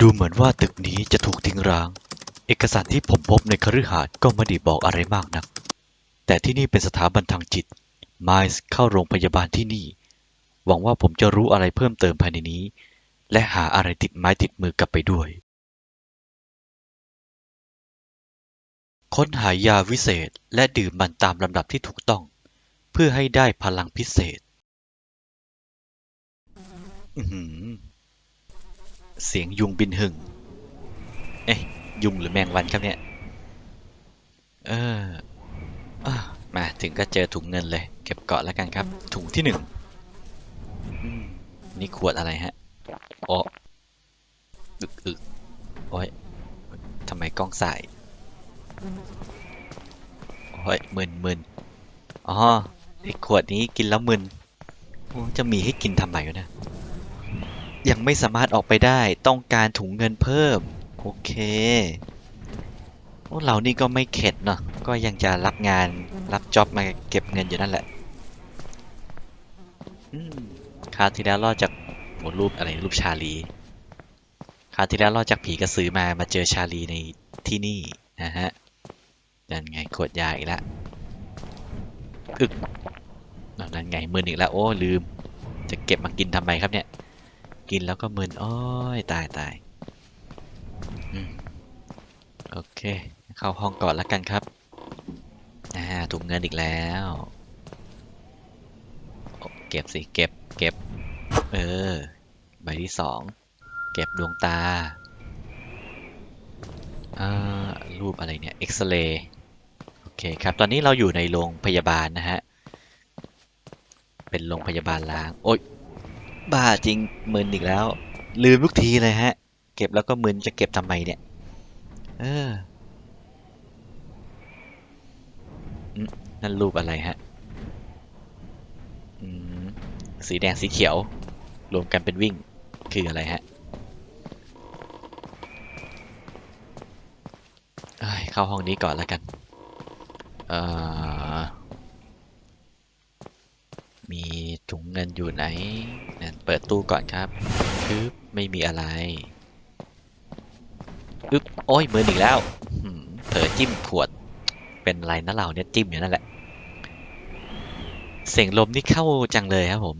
ดูเหมือนว่าตึกนี้จะถูกทิ้งร้าง เอกสารที่ผมพบในคฤหาสน์ก็ไม่ได้บอกอะไรมากนัก แต่ที่นี่เป็นสถาบันทางจิต ไมส์เข้าโรงพยาบาลที่นี่ หวังว่าผมจะรู้อะไรเพิ่มเติมภายในนี้ และหาอะไรติดไม้ติดมือกลับไปด้วย ค้นหายาวิเศษและดื่มมันตามลำดับที่ถูกต้อง เพื่อให้ได้พลังพิเศษอื้อหือ เสียงยุงบินหึ่ง เอ๊ะยุงหรือแมงวันครับเนี่ยเอออมาถึงก็เจอถุงเงินเลย เก็บเกาะแล้วกันครับ ถุงที่หนึ่งนี่ขวดอะไรฮะโอ้อึกอึกโอ้ยทำไมกล้องสายโอ้ยมึนมึนอ๋อไอขวดนี้กินแล้วมึนจะมีให้กินทำไมวะเนะ ยังไม่สามารถออกไปได้ต้องการถุงเงินเพิ่ม โอเคพวกเรานี่ก็ไม่เข็ดเนาะก็ยังจะรับงานรับจ็อบมาเก็บเงินอยู่นั่นแหละคราวที่แล้วรอดจากหมดรูปอะไรรูปชาลีคราวที่แล้วรอดจากผีกระสือมามาเจอชาลีในที่นี่นะฮะนั่นไงขวดยาอีกแล้วอึกนั่นไงมืออีกแล้วโอ้ลืม จะเก็บมากินทำไมครับเนี่ย กินแล้วก็มึน โอ้ย ตายตายอโอเค เข้าห้องก่อนแล้วกันครับอ่าถุงเงินอีกแล้ว เก็บสิ เก็บ เก็บ เออ ใบที่สอง เก็บดวงตาอ่ารูปอะไรเนี่ย เอ็กซเรย์โอเคครับ ตอนนี้เราอยู่ในโรงพยาบาลนะฮะ เป็นโรงพยาบาลล้าง โอ๊ย บ้าจริงมึนอีกแล้ว ลืมทุกทีเลยฮะ เก็บแล้วก็มึนจะเก็บทำไมเนี่ย เออนั่นรูปอะไรฮะสีแดงสีเขียว รวมกันเป็นวิ่งคืออะไรฮะเอ้ยเข้าห้องนี้ก่อนแล้วกัน เอ่อ มี ถุงเงินอยู่ไหนนั่นเปิดตู้ก่อนครับปึ๊บไม่มีอะไรปึ๊บโอ้ยมือนอีกแล้วเผลอจิ้มขวด เป็นไรนะเราเนี่ยจิ้มอยู่นั่นแหละ เสียงลมนี่เข้าจังเลยครับผม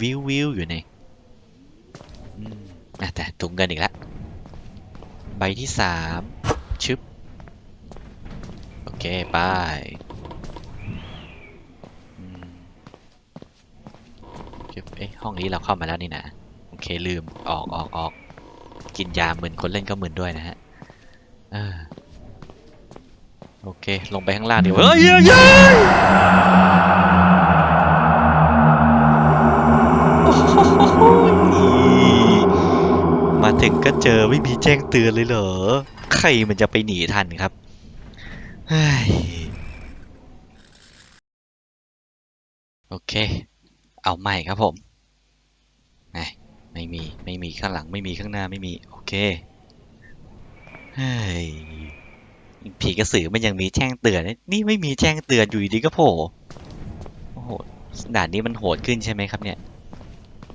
วิววิวอยู่ในอแต่ถุงเงินอีกแล้วใบที่สามชึบ โอเค ไปอืมชึบ เอ๊ะห้องนี้เราเข้ามาแล้วนี่นะโอเคลืมออกออกออกกินยาเหมึนคนเล่นก็เหมึนด้วยนะฮะอโอเค ลงไปข้างล่างดีกว่าเฮ้ยเฮ้ยเฮ้ยมาถึงก็เจอไม่มีแจ้งเตือนเลยเหรอ ใครมันจะไปหนีทันครับโอเค เอาใหม่ครับผมไงไม่มี ไม่มีข้างหลัง ไม่มีข้างหน้า ไม่มี โอเค เฮ้ย ผีกระสือมันยังมีแจ้งเตือน นี่ไม่มีแจ้งเตือนอยู่ดีก็โผล่โอ้โห ด่านนี้มันโหดขึ้นใช่ไหมครับเนี่ย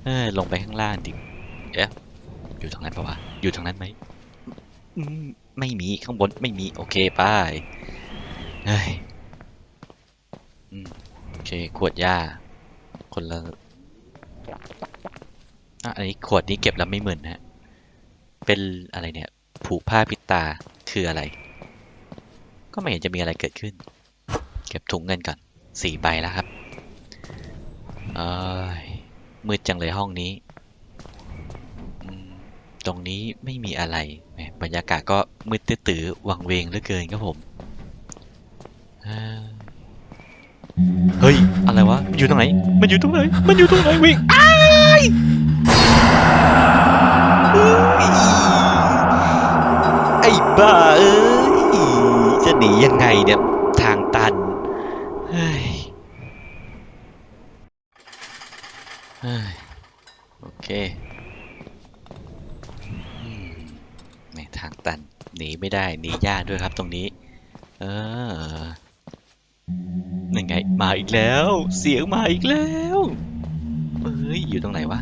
เออลงไปข้างล่างดิเอ๊ะอยู่ทางนั้นปะวะ อยู่ทางนั้นไหม ไม่มี ข้างบนไม่มี โอเคไปเฮ้ยโอเค ขวดยา คนละอะอันนี้ขวดนี้เก็บแล้วไม่เหมือนนะฮะ เป็นอะไรเนี่ย ผูกผ้าปิดตาคืออะไร ก็ไม่เห็นจะมีอะไรเกิดขึ้น เก็บถุงเงินก่อนสี่ใบแล้วครับเอ้ยมืดจังเลยห้องนี้ ตรงนี้ไม่มีอะไรบรรยากาศก็มืดตื้อๆวังเวงเหลือเกินครับผมอ่า เฮ้ย อะไรวะ มันอยู่ตรงไหน มันอยู่ตรงไหน มันอยู่ตรงไหนวิ่งอ้ายไอ้บ้าเอ้ย จะหนียังไงเนี่ย ทางตัน เฮ้ย เฮ้ย โอเคอืมแหม่ทางตัน หนีไม่ได้ หนียากด้วยครับตรงนี้ เออ นั่นไง มาอีกแล้ว เสียงมาอีกแล้วเอ้ย อยู่ตรงไหนวะ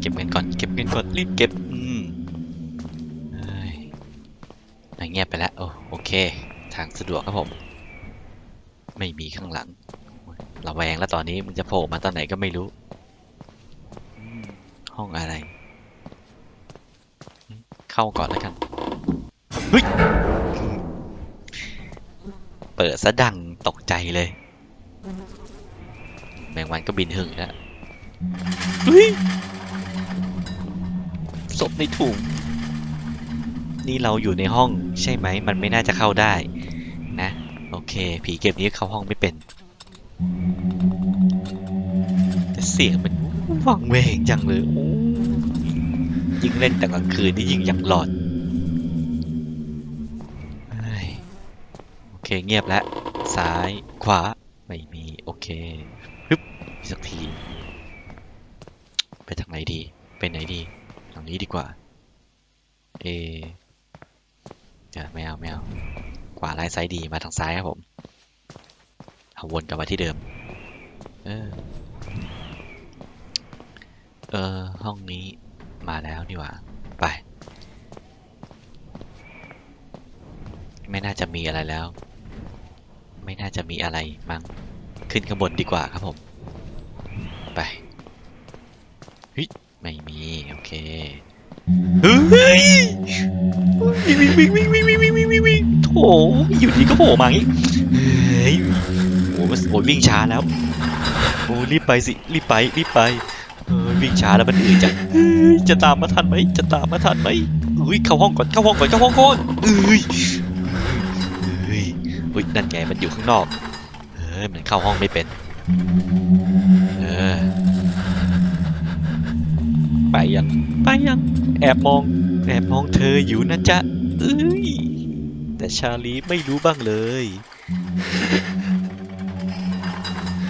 เก็บเงินก่อน เก็บเงินก่อน รีบเก็บ อืมนายเงียบไปแล้ว โอโอเค ทางสะดวกครับผม ไม่มีข้างหลัง ระแวงแล้วตอนนี้มันจะโผล่มาตอนไหนก็ไม่รู้ ห้องอะไร เข้าก่อนแล้วกัน เฮ้ย เปิดซะดัง ตกใจเลย แมงวันก็บินหึ่งแล้วเฮ้ยศพในถุง นี่เราอยู่ในห้องใช่ไหม มันไม่น่าจะเข้าได้ นะ โอเค ผีเก็บนี้เข้าห้องไม่เป็น แต่เสียงมันวังเวงจังเลยโอ้ยิ่งเล่นแต่กลางคืนนี่ยิ่งอยากหลอนเฮ้ยโอเคเงียบแล้ว ซ้าย ขวา ไม่มี โอเคฮึบสักที ไปทางไหนดี ไปไหนดี ทางนี้ดีกว่า เอจะไม่เอาไม่เอาขวาไล่ซ้ายดี มาทางซ้ายครับผมเอาวนกลับมาที่เดิม เออ เออ ห้องนี้มาแล้วนี่หว่า ไป ไม่น่าจะมีอะไรแล้ว ไม่น่าจะมีอะไรมั้งขึ้นข้างบนดีกว่าครับผม ไปเฮ้ยไม่มี โอเคเฮ้ยวิ่งวิ่งวิ่งวิ่งวิ่งวิ่งวิ่งวิ่งวิ่งวิ่งโถอยู่ดีก็โผล่มางี้เฮ้ยโอ้โหโอ้ยวิ่งช้าแล้วโอ้รีบไปสิรีบไปรีบไปเออวิ่งช้าแล้วมันอืดจังจะตามมาทันไหมจะตามมาทันไหมอุ้ยเข้าห้องก่อนเข้าห้องก่อนเข้าห้องก่อนเอ้ยเฮ้ย อุ้ยนั่นไงมันอยู่ข้างนอกเฮ้ยมันเข้าห้องไม่เป็น เออ ไปยัง ไปยัง แอบมอง แอบมองเธออยู่นะจ๊ะเอ้ย แต่ชาลีไม่รู้บ้างเลย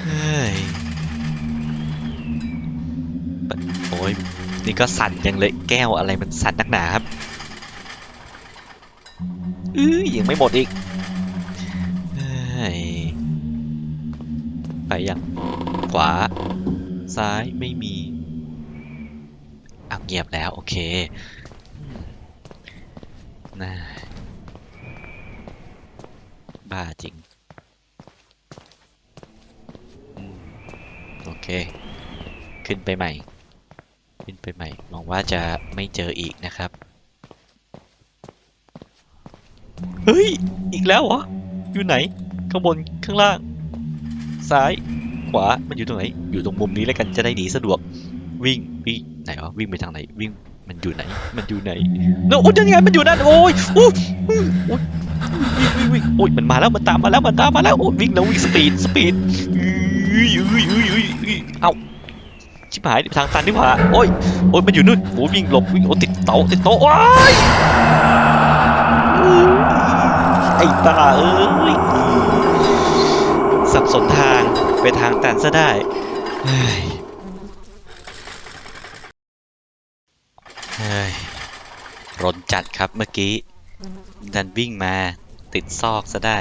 เฮ้ยโอ้ยนี่ก็สั่นยังเลยแก้วอะไรมันสั่นนักหนาครับเอ้ยยังไม่หมดอีก ไปยังขวา ซ้ายไม่มีอ้าเงียบแล้ว โอเคน่าบ้าจริง โอเค ขึ้นไปใหม่ ขึ้นไปใหม่หวังว่าจะไม่เจออีกนะครับ เฮ้ย อีกแล้วเหรอ อยู่ไหน ข้างบน ข้างล่าง ซ้าย ขวา มันอยู่ตรงไหน อยู่ตรงมุมนี้แล้วกันจะได้หนีสะดวก วิ่งวิ่งไหนวะวิ่งไปทางไหน วิ่งมันอยู่ไหน มันอยู่ไหนโน้โอ้ยยังไงมันอยู่นั่นโอ้ยโอ้ยโอ้ยวิ่งวิ่งวิ่งโอ้ยมันมาแล้วมันตามมาแล้วมันตามมาแล้วโอ้ยวิ่งแล้ววิ่งสปีดสปีดอุ้อุ้ยอุ้อุ้ยอุ้ยเอ้าชิบหายทางตันนี่หว่าโอ้ยโอ้ยมันอยู่นู่นโอ้ยวิ่งหลบวิ่งโอ้ยติดโต๊ะติดโต๊ะว้ายไอ้ตาเอ้ย สับสนทางไปทางตันซะได้เฮ้ยเฮ้ยรนจัดครับเมื่อกี้ดันวิ่งมาติดซอกซะได้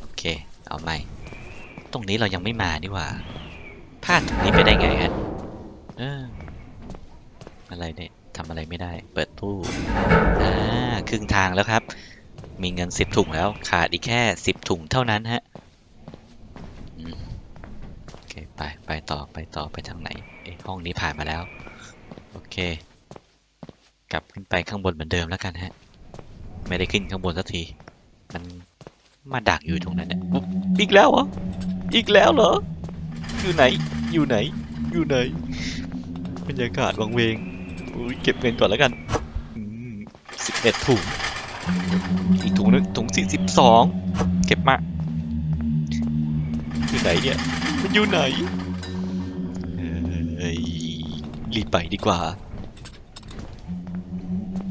โอเค เอาใหม่ ตรงนี้เรายังไม่มานี่ว่าพลาดตรงนี้ไปได้ไงฮะเอออะไรเนี่ยทำอะไรไม่ได้ เปิดตู้อ่าครึ่งทางแล้วครับ มีเงินสิบถุงแล้วขาดอีกแค่สิบถุงเท่านั้นฮะโอเคไปไปต่อไปต่อไปทางไหนเอ้ยห้องนี้ผ่านมาแล้ว โอเค กลับขึ้นไปข้างบนเหมือนเดิมแล้วกันฮะ ไม่ได้ขึ้นข้างบนสักที มันมาดักอยู่ตรงนั้นเนี่ยอุ๊ยอีกแล้วเหรออีกแล้วเหรอ อยู่ไหน อยู่ไหน อยู่ไหน บรรยากาศวังเวงเก็บเงินก่อนแล้วกันสิบเอ็ดถุง อีกถุงนึงถุงสี่สิบสองเก็บมาอยู่ไหนเนี่ยมันอยู่ไหนเอ้ยรีบไปดีกว่า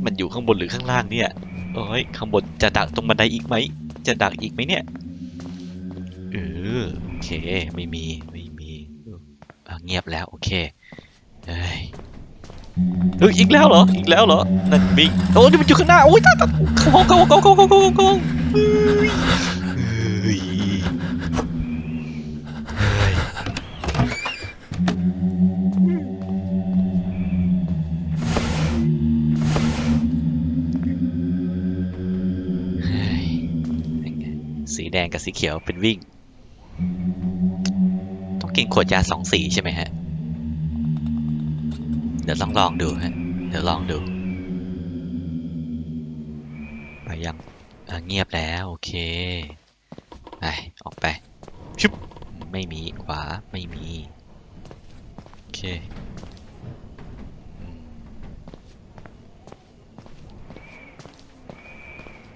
มันอยู่ข้างบนหรือข้างล่างเนี่ยโอ้ยข้างบนจะดักตรงบันไดอีกไหม จะดักอีกไหมเนี่ยเออโอเคไม่มีไม่มีเงียบแล้วโอเคเฮ้ย เอออีกแล้วเหรอ อีกแล้วเหรอ นั่นบิงโอ้ยมันอยู่ข้างหน้า โอ้ยตาตาเข้าห้องเข้าห้องเข้าห้องเข้าห้องเข้าห้องสีแดงกับสีเขียวเป็นวิ่ง ต้องกินขวดยาสองสีใช่ไหมฮะ เดี๋ยวลองลองดูฮะ เดี๋ยวลองดู ไปยังอะเงียบแล้วโอเค ไป ออกไปชุบไม่มีขวาไม่มี โอเคอืม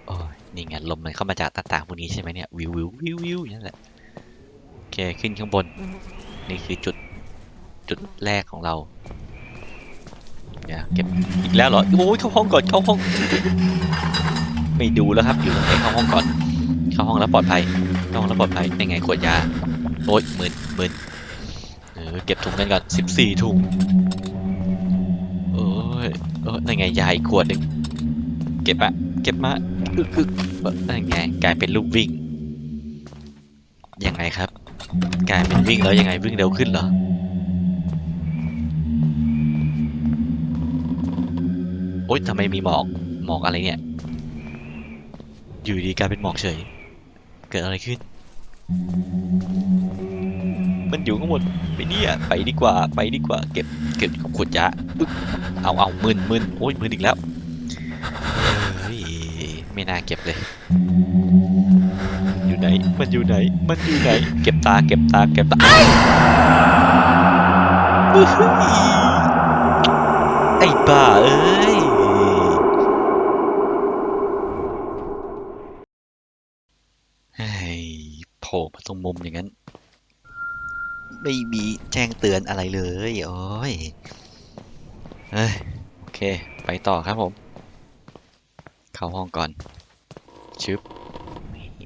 โอ้ยนี่ไงลมมันเข้ามาจากหน้าต่างพวกนี้ใช่ไหมเนี่ย วิววิววิววิวอย่างนั่นแหละโอเค ขึ้นข้างบน นี่คือจุดจุดแรกของเรา เดี๋ยเก็บอีกแล้วเหรอโอ้ยเข้าห้องก่อนเข้าห้อง ไม่ดูแล้วครับอยู่ตรงไหนเข้าห้องก่อน เข้าห้องแล้วปลอดภัยเข้าห้องแล้วปลอดภัยยังไงขวดยาโอ๊ยหมื่นหมื่นเออเก็บถุงกันก่อนสิบสี่ถุงโอ้ยเออนั่นไงยาอีกขวดหนึ่งเก็บอะเก็บมาอึกอึกนั่นไงกลายเป็นลูกวิ่งยังไงครับ กลายเป็นวิ่งแล้วยังไงวิ่งเร็วขึ้นเหรอ อ๊ยทำไมมีหมอกหมอกอะไรเนี่ย อยู่ดีกลายเป็นหมอกเฉย เกิดอะไรขึ้น มันอยู่ข้างบนไปเนี่ยไปดีกว่าไปดีกว่า เก็บเก็บขวดยาเอาเอามึนมึนโอ้ยมึนอีกแล้วไม่น่าเก็บเลย อยู่ไหน มันอยู่ไหน มันอยู่ไหน เก็บตา เก็บตา เก็บตา ไอ้บ้าเอ้ย เฮ้ย โผล่มาตรงมุมอย่างนั้น ไม่มีแจ้งเตือนอะไรเลยโอ้ยเอ้ยโอเค ไปต่อครับผม เข้าห้องก่อน ชึบ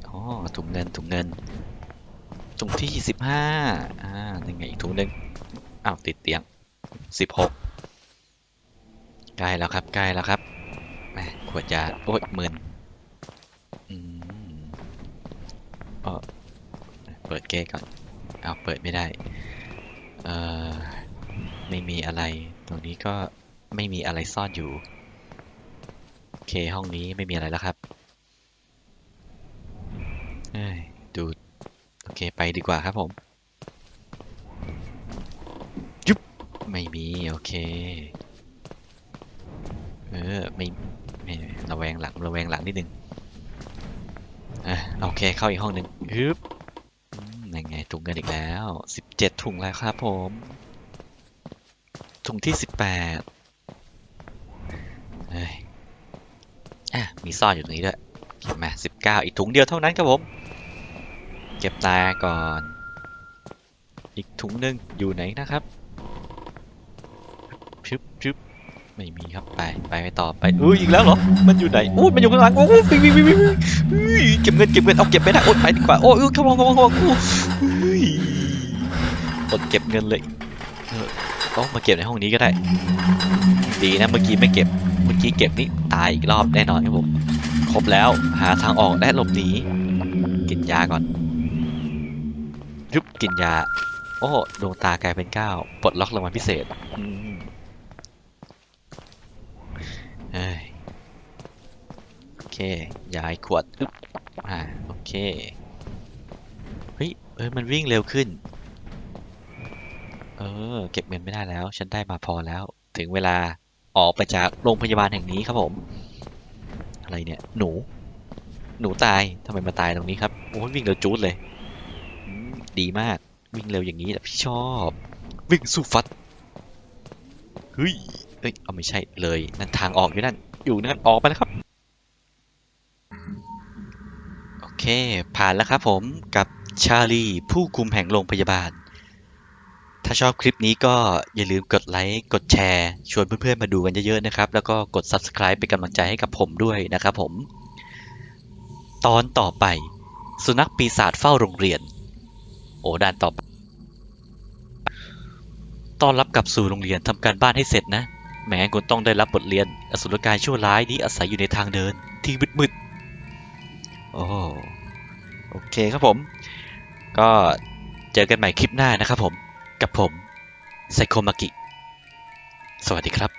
อ๋อถุงเงินถุงเงินถุงที่สิบห้าอ่ายังไงอีกถุงหนึ่งอ้าวติดเตียงสิบหกใกล้แล้วครับใกล้แล้วครับแหมขวดยาโอ้ยหมื่นอืมเออ เปิดเกตก่อนเอาเปิดไม่ได้ เอ่อ ไม่มีอะไร ตรงนี้ก็ไม่มีอะไรซ่อนอยู่ โอเค ห้องนี้ไม่มีอะไรแล้วครับดู โอเค ไปดีกว่าครับผม ยุบ ไม่มี โอเค เออ ไม่ ไม่ ระแวงหลัง ระแวงหลังนิดนึง อะ โอเค เข้าอีกห้องหนึ่งฮึบ ยังไงถุงเงินอีกแล้วสิบเจ็ดถุงแล้วครับผม ถุงที่สิบแปดเฮ้ยอะมีซ่อนอยู่ตรงนี้ด้วยเก็บมาสิบเก้าอีกถุงเดียวเท่านั้นครับผม เก็บตาก่อน อีกถุงหนึ่งอยู่ไหนนะครับชึบชึบ ไม่มีครับไปไปไปต่อไปอุ้ยอีกแล้วเหรอมันอยู่ไหนอู้มันอยู่ข้างหลังโอ้ยวิ่งวิ่งวิ่งวิ่งเฮ้ยเก็บเงินเก็บเงินเอาเก็บไม่ได้โอ๊ยไปดีกว่าโอ้ยเข้ามาเข้ามาเข้ามาอ้ยเฮ้ยอดเก็บเงินเลยเออต้องมาเก็บในห้องนี้ก็ได้ ดีนะเมื่อกี้ไม่เก็บเมื่อกี้เก็บนี่ตายอีกรอบแน่นอนครับผมครบแล้วหาทางออกและหลบหนีกินยาก่อนยุบกินยา โอ้ดวงตากลายเป็นเก้าปลดล็อกรางวัลพิเศษอืม เอ้ยโอเคย้ายขวดอึ๊บอ่าโอเคเฮ้ยเออมันวิ่งเร็วขึ้น เออ เก็บเงินไม่ได้แล้ว ฉันได้มาพอแล้ว ถึงเวลาออกไปจากโรงพยาบาลแห่งนี้ครับผม อะไรเนี่ย หนู หนูตายทำไมมาตายตรงนี้ครับโอ้ยวิ่งเร็วจูดเลยดีมากวิ่งเร็วอย่างนี้แหละพี่ชอบ วิ่งสู้ฟัดเฮ้ย เอ้ย เอาไม่ใช่เลย นั่นทางออกอยู่นั่น อยู่นั่น ออกไปแล้วครับ โอเค ผ่านแล้วครับผม กับชาลี ผู้คุมแห่งโรงพยาบาล ถ้าชอบคลิปนี้ก็อย่าลืมกดไลค์ กดแชร์ ชวนเพื่อนๆ มาดูกันเยอะๆ นะครับ แล้วก็กด Subscribe เป็นกำลังใจให้กับผมด้วยนะครับผม ตอนต่อไป สุนัขปีศาจเฝ้าโรงเรียน โอ้ด่านต่อไปต้อนรับกลับสู่โรงเรียนทำการบ้านให้เสร็จนะ แหมคุณต้องได้รับบทเรียน อสุรกายชั่วร้ายนี้อาศัยอยู่ในทางเดินที่มืดๆ โอ้โอเคครับผม ก็เจอกันใหม่คลิปหน้านะครับผม กับผมไซโคมากิ สวัสดีครับ